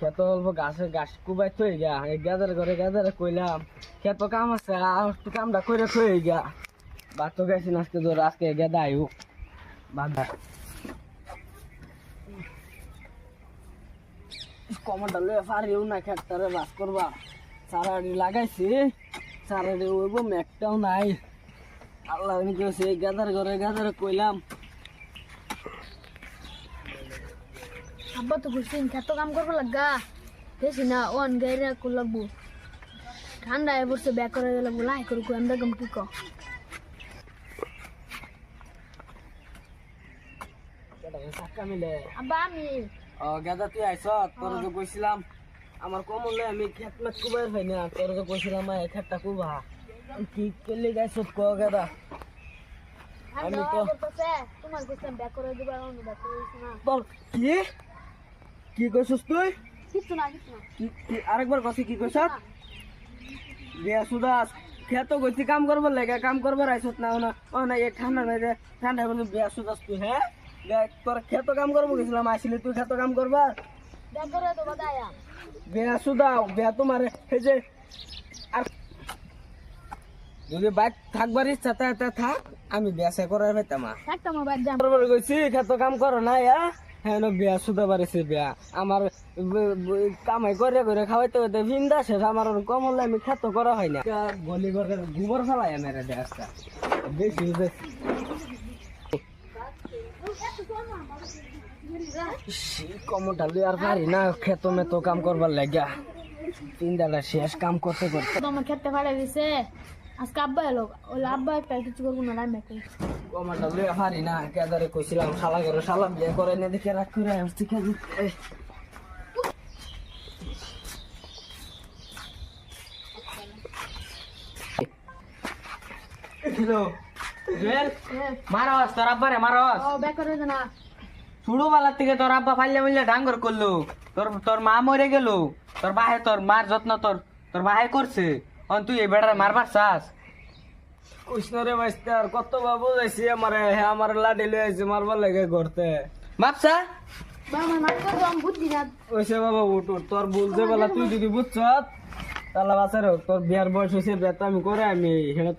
খেত অল্প গাছে, গাছ কুবাই থই গা গাদার ঘরে গাদারে কইলাম। খেত কাম আছে আর একটু কামটা করে থই গা বাতো গেছি আজকে ধর আজকে গেদা আইও বাধা কমরটা লয়ে পারিও না খেতটারে বাস করবা সারাড়ি লাগাইছি সারাড়ি ওইব মেঘটাও নাই। আল্লাহ কেছে গাদার ঘরে গাদারে কইলাম। আব্বা তো বুঝছেন খেত কাম করব লাগা? বেশি না ওয়ান গাইরা কো লাগবো। ঠান্ডা এ বসে ব্যাক করে লাগবো লাই করে কো আমরা গম কি কো? মিলে আব্বা আমি ও গাদা তুই আইস তোর যে কইছিলাম আমার কমলে আমি খেত মেট কুবাই ভাই না তোর যে কইছিলাম এই খেতটা কুবা। কি করলে গাইছ ক গাদা। আমি তো তোমার কইছেন ব্যাক করে দিবা আমি ব্যাক করে দিছি না। তোর কি? কি কইছস তুই? কিছু না কিছু না। কি আরেকবার কইছিস কি কইছ? বিয়া সুদাস খেত কইছি কাম করবার লাগে কাম করবার আইছত না না ও না এই ঠান্ডা নাই রে ঠান্ডা বলে বিয়া সুদাস তুই হ্যাঁ? দেখ, তোর খেত কাম করব গেছিলাম আইছিলি তুই খেত কাম করবার? বেয়া সুদাও বেয়া তোমার এই যে আর যদি বাইক থাকবার ইচ্ছা তা তা থাক আমি বেসা করার পাইতাম একটা আমার বাদ যাম কইছি খেত কাম করো না ইয়া হ্যাঁ বেয়া পারিছে বেয়া। আমার কামাই করে করে খাওয়াইতে হইতে ভিন্দা শেষ, আমার কম হলে আমি খেত করা হয় না। গলি করে গোবর ফেলাই বেশি কমটা আর না কাম করবার লাগিয়া। কাম দিছে আজকে আব্বা এলো, ওলা আব্বা একটা কিছু করব না আমি কমাটা লই পারি না কেদারে কইছিলাম শালা করে শালা বিয়ে করে না দেখে রাখ করে আসছি খেতে হ্যালো জুয়েল? মারস তোর আব্বারে মারস ও ব্যাক করে না। ছোড়ো বেলার থেকে তোর আব্বা ফাইলে মিললে ডাঙ্গর করল। তোর তোর মা মরে গেল। তোর বাহে তোর মার যত্ন তোর তোর বাহে করছে। অন তুই এই বেড়ার মারবার চাস। কৃষ্ণরে মাস্টার কত বাবু যাইছি আমারে হে আমার লাডি লই আইছে মারবার লাগে ঘরতে। মাপসা বা আমার মার করে আমি বুদ্ধি না। ওইসে বাবা উঠ উঠ তোর বলতে বেলা তুই যদি বুঝছ তাহলে বাসার তোর বিয়ার বয়স হয়েছে বেতা আমি করে আমি হেটা